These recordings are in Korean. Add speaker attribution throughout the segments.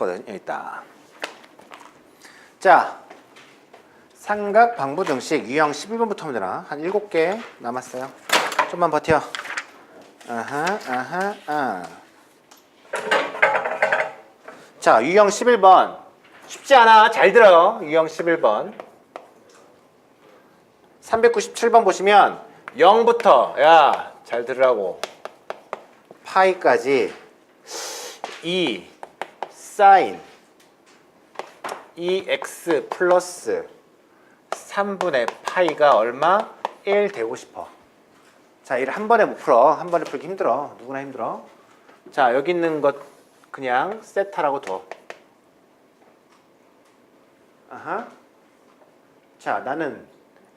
Speaker 1: 치거든. 여기 있다. 자, 삼각 방부 등식 유형 11번부터 하면 되나? 한 7개 남았어요. 좀만 버텨. 아하, 아하, 아. 자, 유형 11번. 쉽지 않아. 잘 들어요. 유형 11번. 397번 보시면 0부터 야, 잘 들으라고. 파이까지 2 사인 2x 플러스 3분의 파이가 얼마? 1 되고 싶어. 자, 이를 한 번에 못 풀어. 한 번에 풀기 힘들어. 누구나 힘들어. 자, 여기 있는 것 그냥 세타라고 둬. 아하. 자, 나는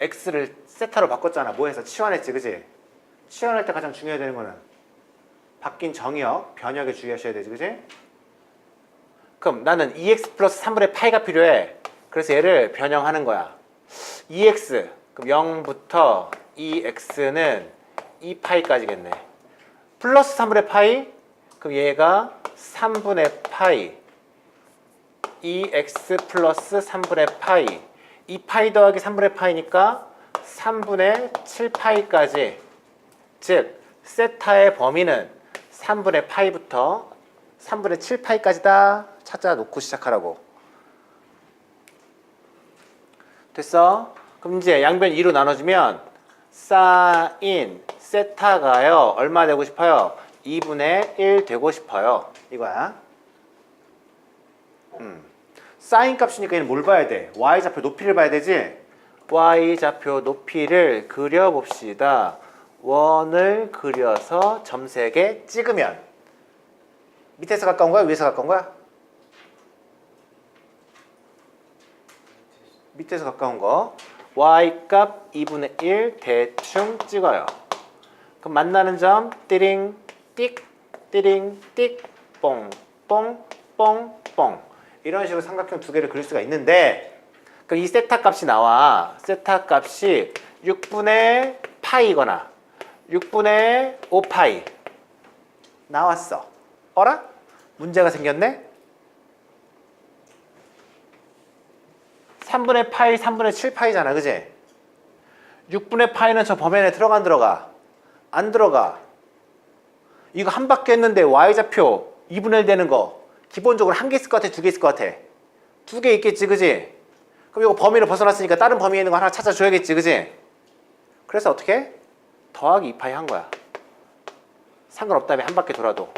Speaker 1: x를 세타로 바꿨잖아. 뭐 해서 치환했지, 그지? 치환할 때 가장 중요해야 되는 거는 바뀐 정의역, 변역에 주의하셔야 되지, 그지? 그럼 나는 2x 플러스 3분의 파이가 필요해. 그래서 얘를 변형하는 거야. 2x, 그럼 0부터 2x는 2파이까지겠네. 플러스 3분의 파이, 그럼 얘가 3분의 파이. 2x 플러스 3분의 파이. 2파이 더하기 3분의 파이니까 3분의 7파이까지. 즉, 세타의 범위는 3분의 파이부터 3분의 7파이까지다 찾아 놓고 시작하라고. 됐어? 그럼 이제 양변 2로 나눠주면 사인 세타가요 얼마 되고 싶어요? 2분의 1 되고 싶어요. 이거야. 음. 사인 값이니까 얘는 뭘 봐야 돼? y좌표 높이를 봐야 되지? y좌표 높이를 그려봅시다. 원을 그려서 점 3개 찍으면 밑에서 가까운 거야? 위에서 가까운 거야? 밑에서 가까운 거 y값 2분의 1 대충 찍어요. 그럼 만나는 점 띠링 띡 띠링 띡 뽕 뽕 뽕 뽕 이런 식으로 삼각형 두 개를 그릴 수가 있는데 그럼 이 세타 값이 나와 세타 값이 6분의 파이거나 6분의 5파이 나왔어. 어라? 문제가 생겼네? 3분의 파이, 3분의 7 파이잖아. 그지? 6분의 파이는 저 범위 안에 들어가 안 들어가? 안 들어가. 이거 한 바퀴 했는데 y좌표 2분의 1 되는 거 기본적으로 한 개 있을 것 같아? 두 개 있을 것 같아? 두 개 있겠지. 그지? 그럼 이거 범위를 벗어났으니까 다른 범위에 있는 거 하나 찾아줘야겠지. 그지? 그래서 어떻게? 더하기 2파이 한 거야. 상관없다며 한 바퀴 돌아도.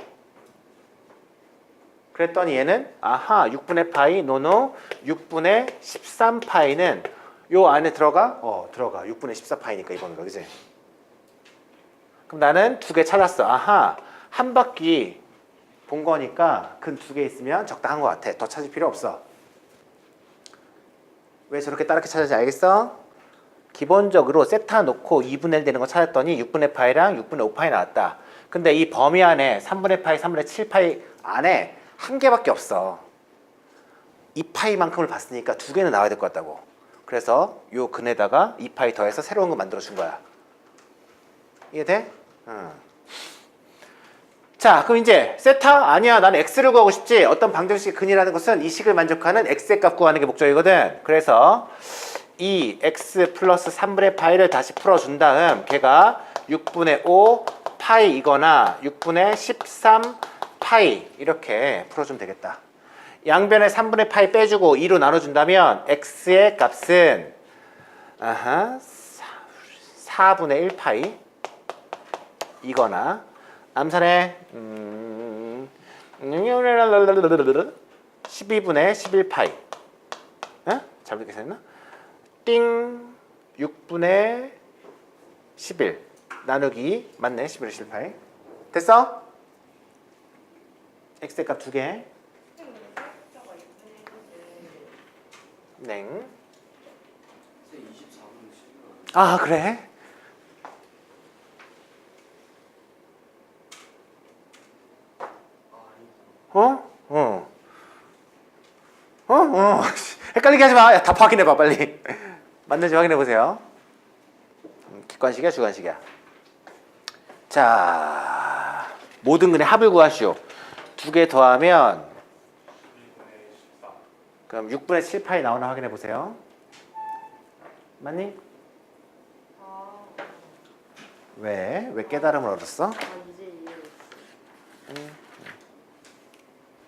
Speaker 1: 그랬더니 얘는 아하 6분의 파이 노노 6분의 13 파이는 요 안에 들어가? 어 들어가 6분의 14 파이니까 이번가 그지? 그럼 나는 두 개 찾았어 아하 한 바퀴 본 거니까 근 두 개 있으면 적당한 것 같아 더 찾을 필요 없어 왜 저렇게 따르게 찾았지 알겠어? 기본적으로 세타 놓고 2분의 1 되는 거 찾았더니 6분의 파이랑 6분의 5파이 나왔다 근데 이 범위 안에 3분의 파이 3분의 7파이 안에 한 개밖에 없어. 2파이만큼을 봤으니까 두 개는 나와야 될 것 같다고. 그래서 요 근에다가 2파이 더해서 새로운 거 만들어 준 거야. 이해돼? 응. 자, 그럼 이제 세타 아니야. 나는 x를 구하고 싶지. 어떤 방정식의 근이라는 것은 이 식을 만족하는 x의 값 구하는 게 목적이거든. 그래서 이 x 플러스 3분의 파이를 다시 풀어 준 다음 걔가 6분의 5 파이이거나 6분의 13 파이 이렇게 풀어주면 되겠다. 양변에 3분의 파이 빼주고 2로 나눠준다면 x의 값은 아하 4분의 1 파이 이거나 암산에 음, 12분의 11 파이 어? 잘못 계산했나? 띵 6분의 11 나누기 맞네 11의 11 파이 됐어? X의 값두 개. 냉. 아 그래? 어? 어. 어? 어. 헷갈리게 하지 마. 야, 답 확인해 봐 빨리. 맞는지 확인해 보세요. 음, 객관식이야 주관식이야. 자 모든 근의 합을 구하시오. 두 개 더하면 그럼 6분의 7파이 나오나 확인해 보세요. 맞니?
Speaker 2: 아,
Speaker 1: 왜? 왜 깨달음을 얻었어?
Speaker 2: 아.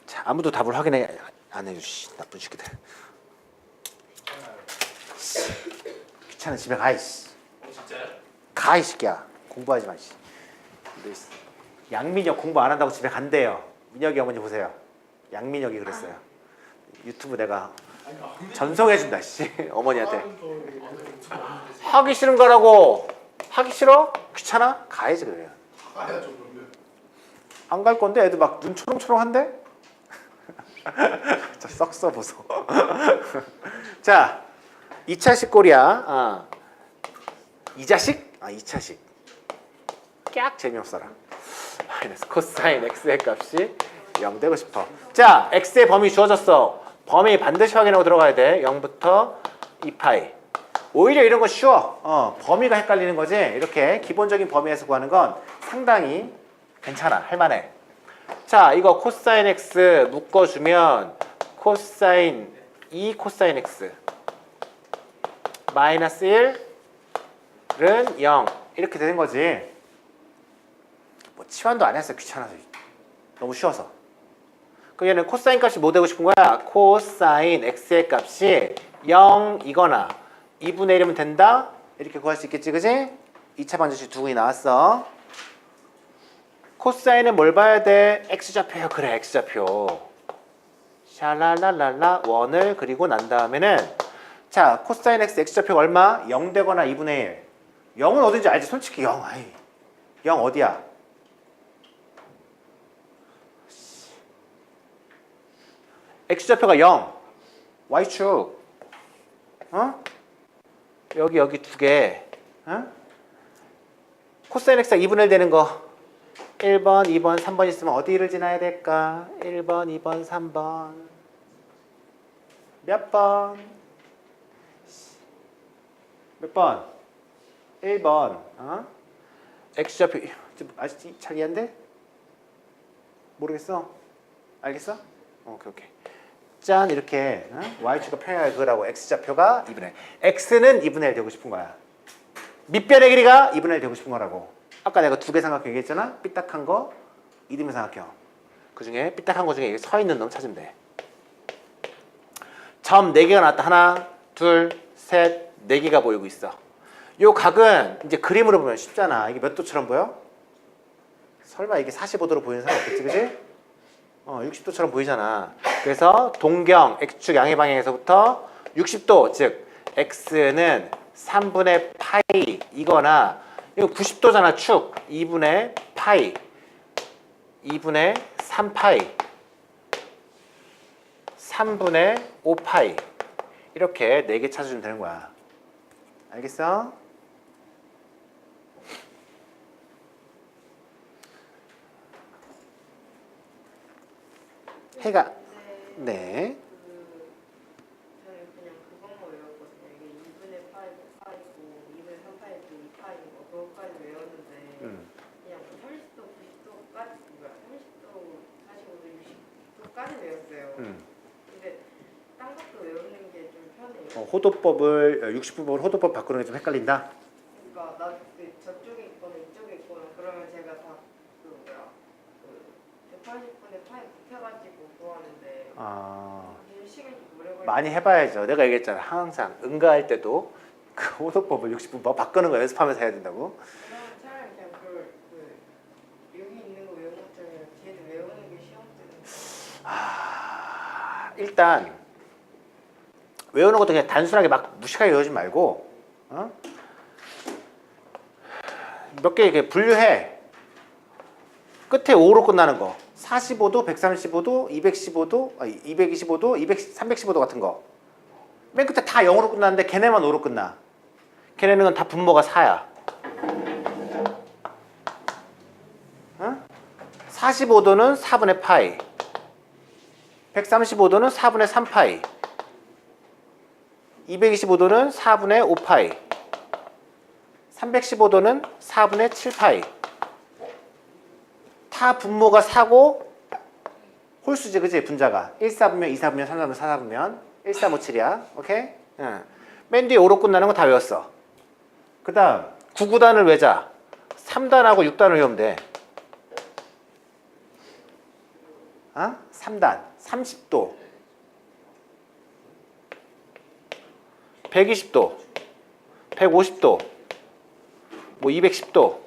Speaker 1: 자, 아무도 답을 확인해 안 해주시 나쁜 새끼들. 귀찮아 집에 가 이씨.
Speaker 3: 진짜요?
Speaker 1: 가 이 새끼야. 공부하지 마 씨. 너 씨. 양민혁 공부 안 한다고 집에 간대요. 민혁이 어머니 보세요. 양민혁이 그랬어요. 유튜브 내가 전송해 준다 씨 어머니한테. 하기 싫은 거라고. 하기 싫어? 귀찮아? 가야지 그래.
Speaker 3: 가야죠 그러면.
Speaker 1: 안 갈 건데 애들 막 눈 초롱초롱한데? 저 썩써 보소. 자, 2차식 꼴이야. 아. 이 자식? 아, 2차식. 깍 재미없어라. 마이너스 코사인 x의 값이 0 되고 싶어. 자, x의 범위 주어졌어. 범위 반드시 확인하고 들어가야 돼. 0부터 2파이. 오히려 이런 거 쉬워. 어, 범위가 헷갈리는 거지. 이렇게 기본적인 범위에서 구하는 건 상당히 괜찮아. 할만해. 자, 이거 코사인 x 묶어주면 코사인 2 코사인 x 마이너스 1은 0 이렇게 되는 거지. 뭐 치환도 안 했어 귀찮아서 너무 쉬워서. 그 얘는 코사인 값이 뭐 되고 싶은 거야? 코사인 x의 값이 0이거나 2분의 1이면 된다. 이렇게 구할 수 있겠지, 그지? 2차 방정식 두 군이 나왔어. 코사인은 뭘 봐야 돼? x좌표요. 그래, x좌표. 샤랄랄랄라 원을 그리고 난 다음에는 자, 코사인 x x좌표가 얼마? 0 되거나 2분의 1. 0은 어딘지 알지? 솔직히 0. 아이. 0 어디야? X좌표가 0. y축. 어? 여기 여기 두 개. 어? 코사인 x가 2분의 1 되는 거 1번, 2번, 3번 있으면 어디를 지나야 될까? 1번, 2번, 3번. 몇 번? 몇 번? 1번. 어? x좌표 좀 아직 잘 이해한데? 모르겠어? 알겠어? 어, 오케이 오케이. 짠 이렇게 어? y축가 평행하게 그거라고 x좌표가 2분의 1. x는 2분의 1 되고 싶은 거야. 밑변의 길이가 2분의 1 되고 싶은 거라고. 아까 내가 두 개 삼각형 얘기했잖아. 삐딱한 거, 이등변 삼각형. 그 중에 삐딱한 거 중에 서 있는 놈 찾으면 돼. 점 4개가 나왔다. 하나, 둘, 셋, 4개가 보이고 있어. 요 각은 이제 그림으로 보면 쉽잖아. 이게 몇 도처럼 보여? 설마 이게 45도로 보이는 사람 없겠지, 그지? 어, 60도처럼 보이잖아. 그래서 동경 x축 양의 방향에서부터 60도, 즉 x는 3분의 파이 이거나 이거 90도잖아, 축. 2분의 파이. 2분의 3파이. 3분의 5파이. 이렇게 4개 찾아주면 되는 거야. 알겠어? 해가 네.
Speaker 2: 그 저는 그냥 그것만 외웠거든요. 이게 2분의 8, 8이고 2분의 3파이고 2파이고 그것까지 외웠는데
Speaker 1: 음.
Speaker 2: 그냥 30도, 90도까지 뭐야 30도, 45도, 60도까지 외웠어요.
Speaker 1: 음.
Speaker 2: 근데 딴 것도 외우는 게 좀 편해요.
Speaker 1: 어, 호도법을 60분법을 호도법 바꾸는 게 좀 헷갈린다.
Speaker 2: 그러니까 나 그 저쪽에 있거나 이쪽에 있거나 그러면 제가 다그 뭐야 그 180분의 파이 곱해가지고
Speaker 1: 아. 많이 해봐야죠. 내가 얘기했잖아. 항상 응가할 때도 그 호도법을 60분법 바꾸는 거 연습하면서 해야 된다고.
Speaker 2: 그
Speaker 1: 아, 일단 외우는 것도 그냥 단순하게 막 무식하게 외우지 말고 어? 몇개 이렇게 분류해. 끝에 5로 끝나는 거. 45도, 135도, 215도, 아니, 225도, 200, 315도 같은 거. 맨 끝에 다 0으로 끝나는데 걔네만 5로 끝나. 걔네는 다 분모가 4야. 어? 45도는 4분의 파이. 135도는 4분의 3파이. 225도는 4분의 5파이. 315도는 4분의 7파이. 타 분모가 4고 홀수지 그지 분자가 1, 4분면 2, 4분면 3, 4분면 4, 4분면 1357이야. 오케이? 응. 맨 뒤에 5로 끝나는 거 다 외웠어. 그 다음 9구단을 외자. 3단하고 6단을 외우면 돼. 어? 3단 30도 120도 150도 뭐 210도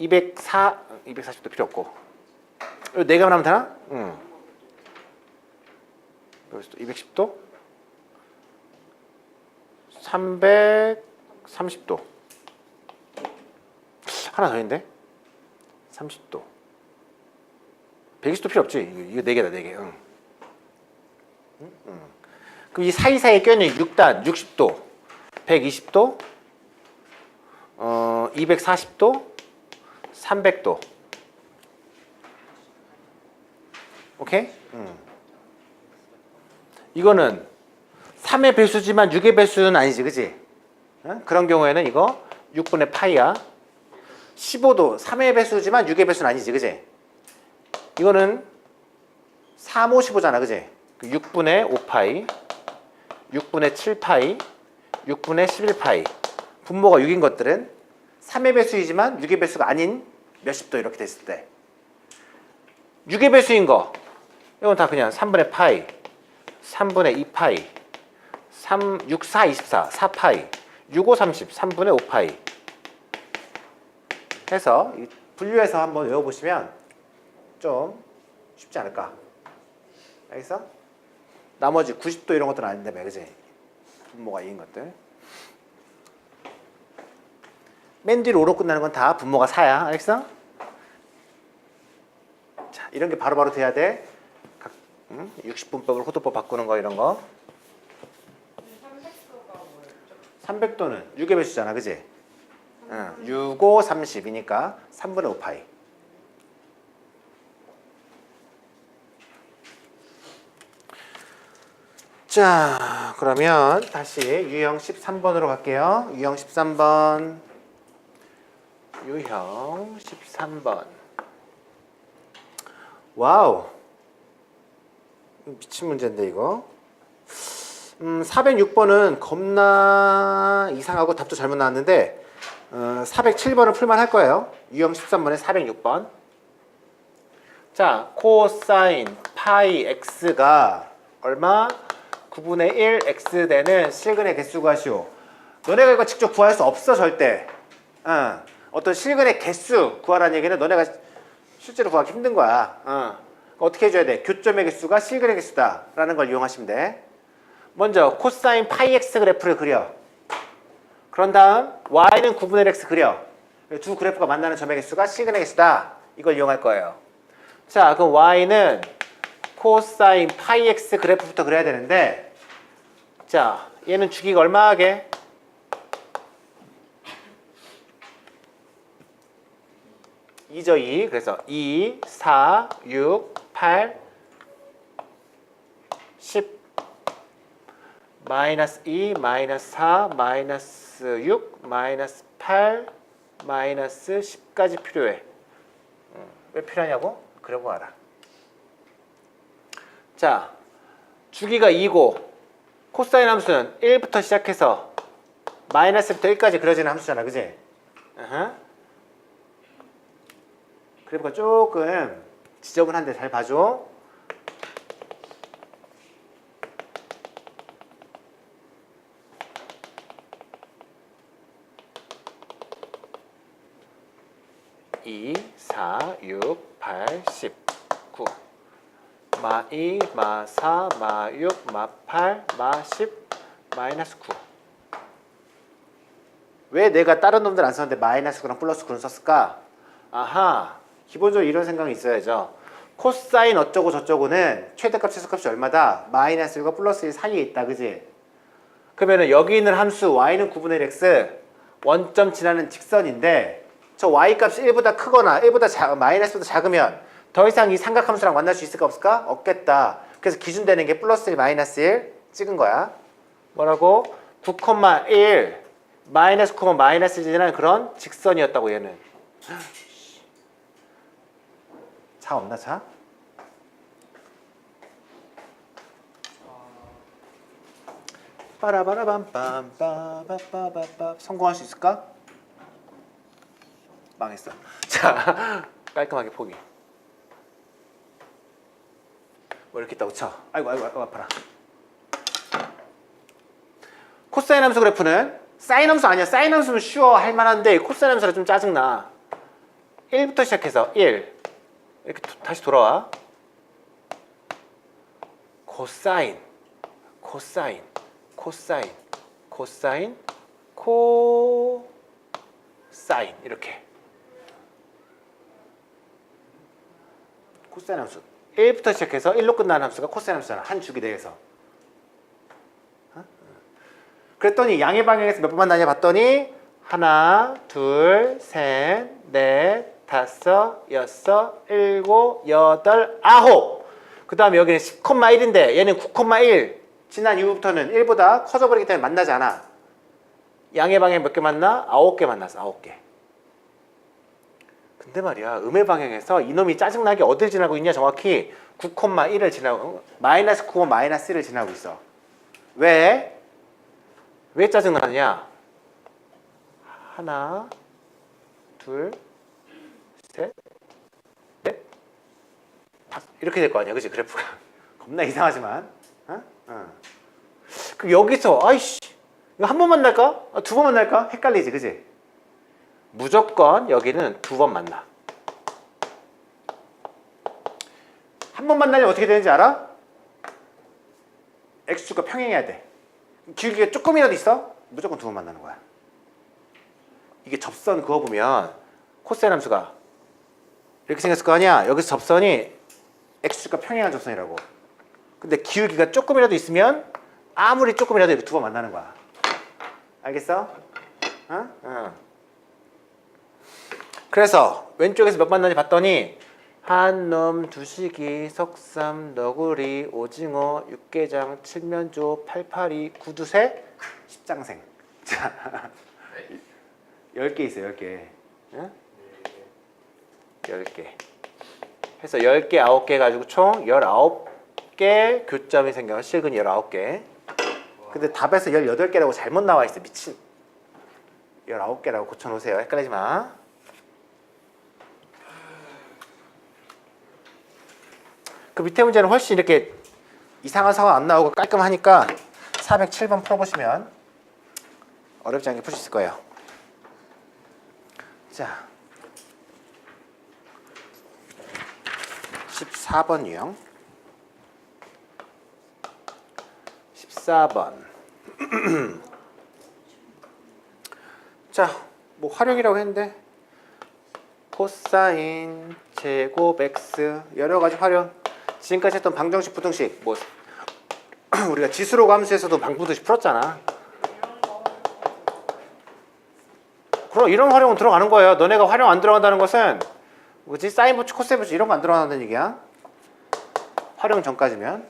Speaker 1: 204 240도 필요 없고 이거 네 개만 하면 되나? 응. 210도 330도 하나 더 있는데 30도 120도 필요 없지 이거, 이거 네 개다 네개 응. 응, 응. 그럼 이 사이사이에 껴있는 6단 60도 120도 어 240도 300도 오케이? 응. 이거는 3의 배수지만 6의 배수는 아니지 그지? 응? 그런 경우에는 이거 6분의 파이야 15도 3의 배수지만 6의 배수는 아니지 그지? 이거는 3, 5, 15잖아 그지? 6분의 5파이 6분의 7파이 6분의 11파이 분모가 6인 것들은 3의 배수이지만 6의 배수가 아닌 몇십 도 이렇게 됐을 때 6의 배수인 거 이건 다 그냥 3분의 파이 3분의 2파이 3, 6, 4, 24 4파이 6, 5, 30 3분의 5파이 해서 이 분류해서 한번 외워보시면 좀 쉽지 않을까 알겠어? 나머지 90도 이런 것들은 아닌데 그지? 분모가 2인 것들 맨 뒤로 5로 끝나는 건 다 분모가 4야 알겠어? 자 이런 게 바로바로 돼야 돼 각, 음? 60분법을 호도법 바꾸는 거 이런 거
Speaker 2: 300도가 뭐였죠?
Speaker 1: 300도는 6의 배수잖아 그지? 응, 6, 5, 30이니까 3분의 5 파이 자 그러면 다시 유형 13번으로 갈게요 유형 13번 유형 13번 와우 미친 문제인데 이거 음, 406번은 겁나 이상하고 답도 잘못 나왔는데 어, 407번을 풀만 할 거예요. 유형 13번에 406번. 자, 코사인 파이 x가 얼마? 9분의 1 x 되는 실근의 개수 구하시오. 너네가 이거 직접 구할 수 없어 절대. 어, 어떤 실근의 개수 구하라는 얘기는 너네가 실제로 구하기 힘든 거야. 어. 어떻게 해줘야 돼? 교점의 개수가 실근의 개수다 라는 걸 이용하시면 돼. 먼저 코사인 파이 x 그래프를 그려. 그런 다음 y는 9분의 1 x 그려. 두 그래프가 만나는 점의 개수가 시그널 개수다. 이걸 이용할 거예요. 자, 그럼 y는 코사인 파이 x 그래프부터 그려야 되는데 자, 얘는 주기가 얼마 하게? 이죠 2. 그래서 2, 4, 6, 8, 10 마이너스 2, 마이너스 4, 마이너스 6, 마이너스 8, 마이너스 10까지 필요해. 음, 왜 필요하냐고? 그러고 알아. 자, 주기가 2고 코사인 함수는 1부터 시작해서 마이너스부터 1까지 그려지는 함수잖아, 그지? 그래프가 조금 지저분한데 잘 봐줘. 이, 사, 육, 팔, 십, 구. 마 이, 마 사, 마 육, 마 팔, 마 십, 마이너스 구. 왜 내가 다른 놈들 안 썼는데 마이너스 9랑 플러스 9를 썼을까? 아하, 기본적으로 이런 생각이 있어야죠. 코사인 어쩌고 저쩌고는 최대값, 최소값이 얼마다? 마이너스 1과 플러스 1 사이에 있다, 그지? 그러면은 여기 있는 함수 y는 9분의 1 x 원점 지나는 직선인데 저 y 값이 1보다 크거나 1보다 작, 마이너스보다 작으면 더 이상 이 삼각함수랑 만날 수 있을까 없을까? 없겠다. 그래서 기준되는 게 플러스 1, 마이너스 1 찍은 거야. 뭐라고? 9,1 마이너스 9, 마이너스 1 지나는 그런 직선이었다고 얘는. 차 없나 차? 빠라바라밤빰빠바빠바빠 성공할 수 있을까? 망했어. 자, 깔끔하게 포기. 뭐 이렇게 있다고 쳐. 아이고 아이고 아이고 아파라. 코사인 함수 그래프는 사인 함수 아니야. 사인 함수는 쉬워 할 만한데 코사인 함수라 좀 짜증나. 1부터 시작해서 1 이렇게 도- 다시 돌아와. 코사인 코사인 코사인 코사인 코사인. 이렇게. 코사인 함수. 1부터 시작해서 1로 끝나는 함수가 코사인 함수잖아. 한 주기 내에서. 어? 그랬더니 양의 방향에서 몇 번 만나냐 봤더니 하나 둘 셋 넷 다섯 여섯 일곱 여덟 아홉. 그 다음에 여기는 10,1인데 얘는 9,1 지난 이후부터는 1보다 커져버리기 때문에 만나지 않아. 양의 방향 몇 개 만나? 9개 만났어 9개. 근데 말이야 음의 방향에서 이놈이 짜증나게 어딜 지나고 있냐 정확히 9,1을 지나고 마이너스 9, 마이너스 1을 지나고 있어. 왜? 왜 짜증나느냐? 하나 둘셋넷 다섯 이렇게 될 거 아니야 그지 그래프가 겁나 이상하지만 어? 어. 그럼 여기서 아이씨 이거 한 번 만날까? 아, 두번 만날까? 헷갈리지 그지 무조건 여기는 두 번 만나 한 번 만나면 어떻게 되는지 알아? x축과 평행해야 돼 기울기가 조금이라도 있어? 무조건 두 번 만나는 거야 이게 접선 그어 보면 코사인 함수가 이렇게 생겼을 거 아니야 여기서 접선이 x축과 평행한 접선이라고 근데 기울기가 조금이라도 있으면 아무리 조금이라도 이렇게 두 번 만나는 거야 알겠어? 어? 어. 그래서 왼쪽에서 몇 만나는지 봤더니 한놈, 두시기, 석삼, 너구리, 오징어, 육개장, 칠면조, 팔파리, 구두쇠, 십장생 자, 10개 있어요 10개 응? 10개 해서 10개, 9개 가지고 총 19개 교점이 생겨 실근이 19개. 근데 답에서 18개라고 잘못 나와 있어 미친. 19개라고 고쳐놓으세요. 헷갈리지 마. 그 밑에 문제는 훨씬 이렇게 이상한 상황 안 나오고 깔끔하니까 407번 풀어보시면 어렵지 않게 풀 수 있을 거예요. 자 14번 유형 14번. 자, 뭐 활용이라고 했는데? 코사인 제곱 x 여러 가지 활용 지금까지 했던 방정식 부등식 뭐 우리가 지수로 함수에서도 방부등식 풀었잖아. 그럼 이런 활용은 들어가는 거예요. 너네가 활용 안 들어간다는 것은 뭐지 사인 부츠 코사인 부츠 이런 거 안 들어간다는 얘기야 활용 전까지면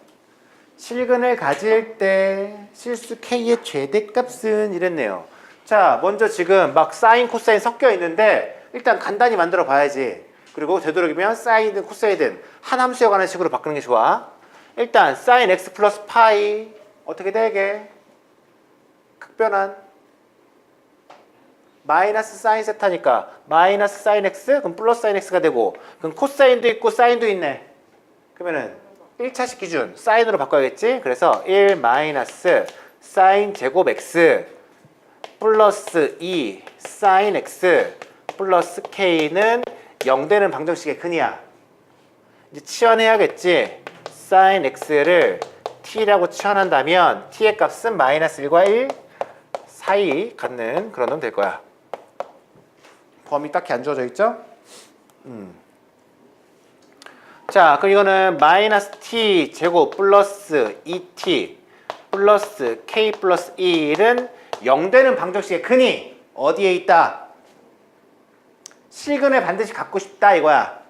Speaker 1: 실근을 가질 때 실수 k의 최대값은 이랬네요. 자, 먼저 지금 막 사인, 코사인 섞여 있는데 일단 간단히 만들어 봐야지. 그리고 되도록이면 사인이든 코사인이든 한 함수에 관한 식으로 바꾸는 게 좋아. 일단 사인 x 플러스 파이 어떻게 되게? 극변한 마이너스 사인 세타니까 마이너스 사인 x 그럼 플러스 사인 x가 되고 그럼 코사인도 있고 사인도 있네. 그러면은 1차식 기준 사인으로 바꿔야겠지? 그래서 1 마이너스 사인 제곱 x 플러스 2 사인 x 플러스 k는 0 되는 방정식의 근이야. 이제 치환해야겠지? 사인 x를 t라고 치환한다면 t의 값은 마이너스 1과 1 사이 갖는 그런 놈 될 거야. 범위 딱히 안 주어져 있죠? 음. 자, 그럼 이거는 마이너스 t 제곱 플러스 2t 플러스 k 플러스 1은 0 되는 방정식의 근이 어디에 있다? 실근을 반드시 갖고 싶다 이거야.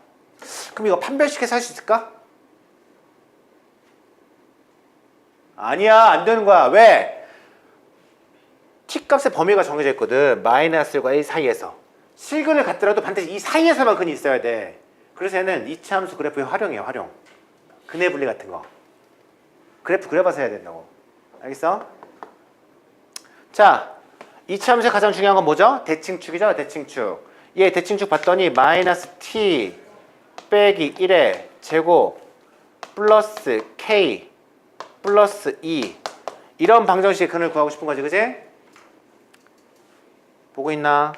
Speaker 1: 그럼 이거 판별식해서 할 수 있을까? 아니야, 안 되는 거야. 왜? t 값의 범위가 정해져 있거든. 마이너스 1과 1 사이에서. 실근을 갖더라도 반드시 이 사이에서만 근이 있어야 돼. 그래서 얘는 이차 함수 그래프의 활용이에요, 활용. 근해 분리 같은 거. 그래프 그려봐서 해야 된다고. 알겠어? 자, 이차 함수의 가장 중요한 건 뭐죠? 대칭축이죠, 대칭축. 얘 대칭축 봤더니 마이너스 t 빼기 1의 제곱 플러스 k 플러스 2 이런 방정식의 근을 구하고 싶은 거지, 그지? 보고 있나?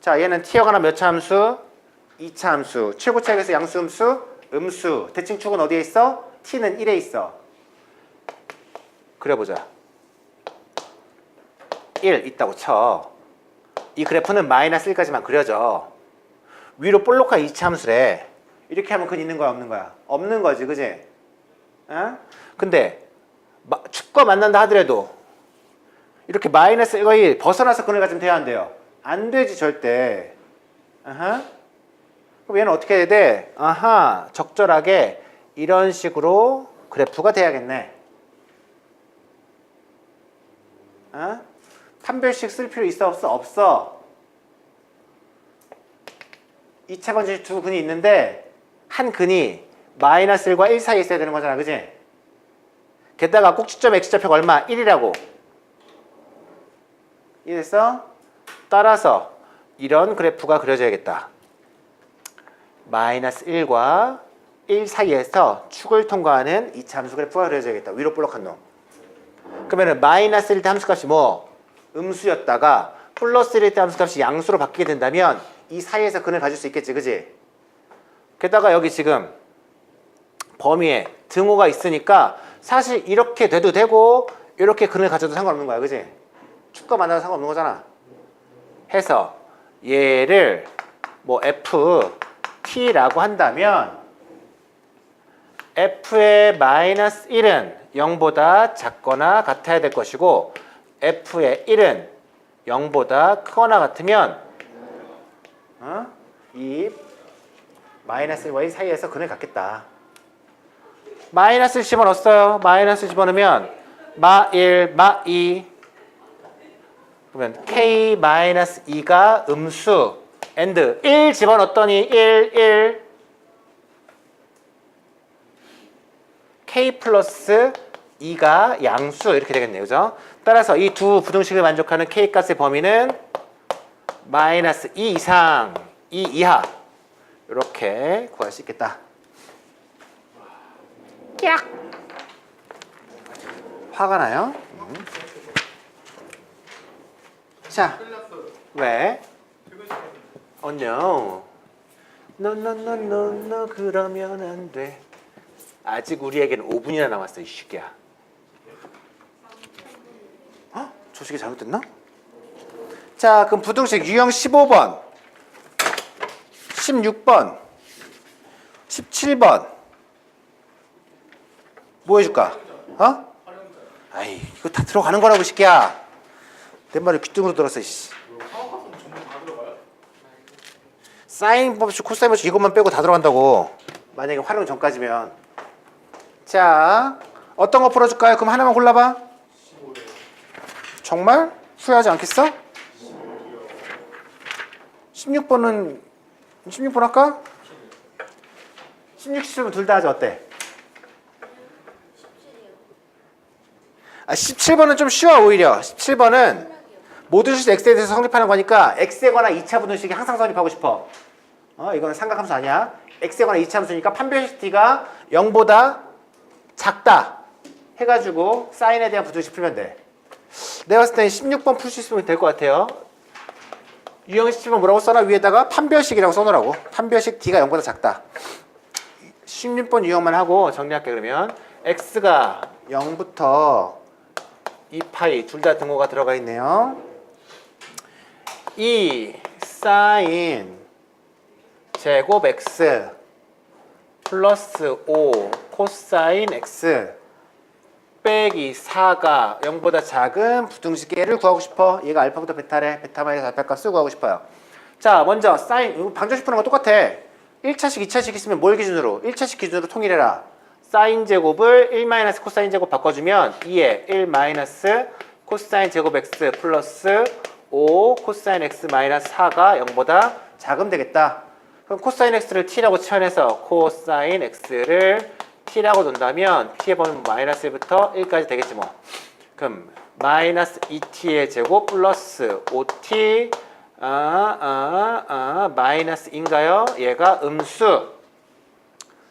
Speaker 1: 자, 얘는 t에 관한 몇차 함수? 2차 함수. 최고차에서 양수 음수, 음수. 대칭축은 어디에 있어? t는 1에 있어. 그려보자. 1 있다고 쳐. 이 그래프는 마이너스 1까지만 그려져. 위로 볼록한 2차 함수래. 이렇게 하면 근 있는 거야, 없는 거야? 없는 거지, 그지? 어? 근데 마- 축과 만난다 하더라도 이렇게 마이너스 1과 1 벗어나서 근을 가지면 돼야 안 돼요? 안 되지, 절대. 아하. 그럼 얘는 어떻게 해야 돼? 아하, 적절하게 이런 식으로 그래프가 돼야겠네. 어? 판별식 쓸 필요 있어 없어? 없어. 2차 방정식 두 근이 있는데 한 근이 마이너스 1과 1 사이에 있어야 되는 거잖아. 그지? 게다가 꼭지점 x좌표가 얼마? 1이라고. 이래서 따라서 이런 그래프가 그려져야겠다. 마이너스 1과 1 사이에서 축을 통과하는 이 함수 그래프가 그려져야겠다. 위로 볼록한 놈. 그러면은 마이너스 1때 함수값이 뭐 음수였다가 플러스 1때 함수값이 양수로 바뀌게 된다면 이 사이에서 근을 가질 수 있겠지, 그지? 게다가 여기 지금 범위에 등호가 있으니까 사실 이렇게 돼도 되고 이렇게 근을 가져도 상관없는 거야, 그지? 축과 만나도 상관없는 거잖아. 해서 얘를 뭐 f t라고 한다면 f의 마이너스 1은 0보다 작거나 같아야 될 것이고 f의 1은 0보다 크거나 같으면 어? 이 마이너스 1과 1 사이에서 근을 갖겠다. 마이너스 집어넣었어요. 마이너스 집어넣으면 마 1, 마 2 그러면 k 마이너스 2가 음수 and 1 집어넣었더니 1, 1 k 플러스 2가 양수 이렇게 되겠네요. 그죠? 따라서 이 두 부등식을 만족하는 k 값의 범위는 마이너스 2 이상, 2 이하 이렇게 구할 수 있겠다. 깍! 화가 나요? 음. 자, 왜? Oh no. No, no, 그러면 안 돼. 아직 우리에게는 5분이나 남았어, 이 시기야. 어? 저 시기 잘못됐나? 자, 그럼 부등식 유형 15번, 16번, 17번. 뭐 해줄까? 어? 아이, 이거 다 들어가는 거라고, 이 시기야. 내 말을 귀뚱으로 들었어, 씨. 사인 법칙, 코사인 법칙 이것만 빼고 다 들어간다고. 만약에 활용 전까지면. 자, 어떤 거 풀어줄까요? 그럼 하나만 골라봐. 정말? 후회하지 않겠어? 16번은 16번 할까? 16, 17번 둘 다 하자 어때? 아, 17번은 좀 쉬워 오히려 17번은 모든 수식 x에 대해서 성립하는 거니까 x에 관한 2차 분식이 항상 성립하고 싶어. 어, 이거는 삼각함수 아니야. X에 관한 2차 함수니까 판별식 t가 0보다 작다 해가지고 사인에 대한 부등식 풀면 돼. 내가 봤을 때 16번 풀 수 있으면 될 것 같아요. 유형 17번 뭐라고 써놔? 위에다가 판별식이라고 써놓으라고. 판별식 t가 0보다 작다. 16번 유형만 하고 정리할게 그러면. X가 0부터 2파이 둘 다 등호가 들어가 있네요. 2 사인 제곱 x 플러스 5 코사인 x 빼기 4가 0보다 작은 부등식계를 구하고 싶어. 얘가 알파부터 베타래. 베타 마이너스 알파 값을 구하고 싶어요. 자, 먼저 사인 방정식 푸는 거 똑같아. 1차식, 2차식 있으면 뭘 기준으로? 1차식 기준으로 통일해라. 사인 제곱을 1 마이너스 코사인 제곱 바꿔주면 2에 1 마이너스 코사인 제곱 x 플러스 5 코사인 x 마이너스 4가 0보다 작으면 되겠다. 그럼 코사인 x를 t라고 치환해서 코사인 x를 t라고 놓는다면 t의 범위 마이너스 1부터 1까지 되겠지 뭐. 그럼 마이너스 2t의 제곱 플러스 5t 아, 아, 아, 마이너스 인가요? 얘가 음수.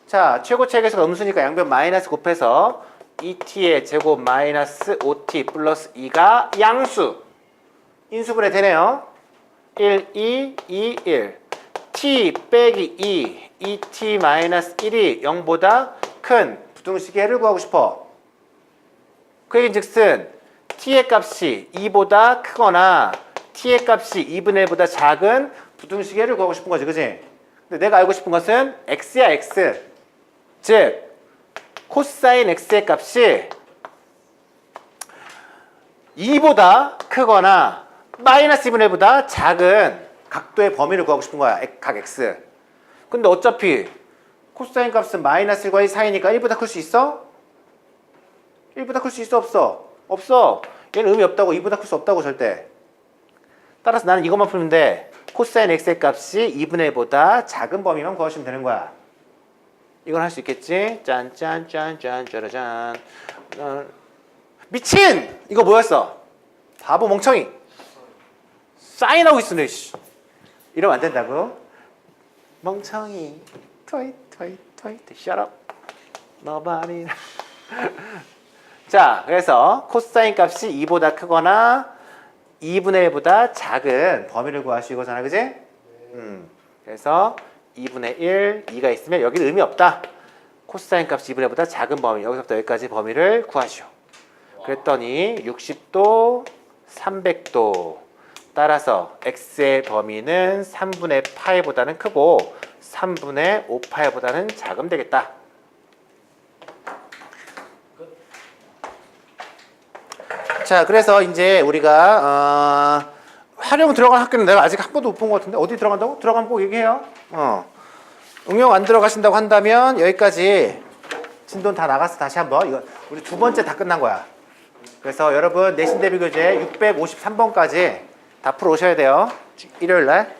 Speaker 1: 자, 최고책에서 음수니까 양변 마이너스 곱해서 2t의 제곱 마이너스 5t 플러스 2가 양수. 인수분해 되네요. 1, 2, 2, 1. t 빼기 2, 2t 마이너스 1이 0보다 큰 부등식의 를 구하고 싶어. 그 얘기즉슨 t의 값이 2보다 크거나 t의 값이 2분의 1보다 작은 부등식의 를 구하고 싶은 거지, 그지? 근데 내가 알고 싶은 것은 x야, x. 즉, 코사인 x의 값이 2보다 크거나 마이너스 2분의 1보다 작은 각도의 범위를 구하고 싶은 거야. 엑- 각 x. 근데 어차피 코사인 값은 마이너스 1과 1 사이니까 1보다 클 수 있어? 1보다 클 수 있어 없어? 없어. 얘는 의미 없다고 2보다 클 수 없다고 절대. 따라서 나는 이것만 돼. 코사인 x의 값이 2분의 1보다 작은 범위만 구하시면 되는 거야. 이건 할수 있겠지? 짠짠짠짠 짜라잔. 어, 미친! 이거 뭐였어? 바보 멍청이. 사인하고 있으네. 씨. 이러면 안 된다고. 멍청이. 트윗 트윗 트윗. Shut up. Nobody. 자, 그래서 코사인 값이 2보다 크거나 2분의 1보다 작은 범위를 구하시고 잖아 그지? 음. 그래서 2분의 1, 2가 있으면 여기는 의미 없다. 코사인 값이 2분의 1보다 작은 범위, 여기서부터 여기까지 범위를 구하시오. 그랬더니 60도, 300도. 따라서 x의 범위는 3분의 파이보다는 크고 3분의 5파이보다는 작으면 되겠다. 자, 그래서 이제 우리가 어, 활용 들어간 학교는 내가 아직 한 번도 못 본 것 같은데 어디 들어간다고? 들어가면 꼭 얘기해요. 어. 응용 안 들어가신다고 한다면 여기까지 진돈 다 나갔어 다시 한번 이거 우리 두 번째 다 끝난 거야. 그래서 여러분 내신 대비 교재 653번까지 다 풀어 오셔야 돼요. 일요일 날.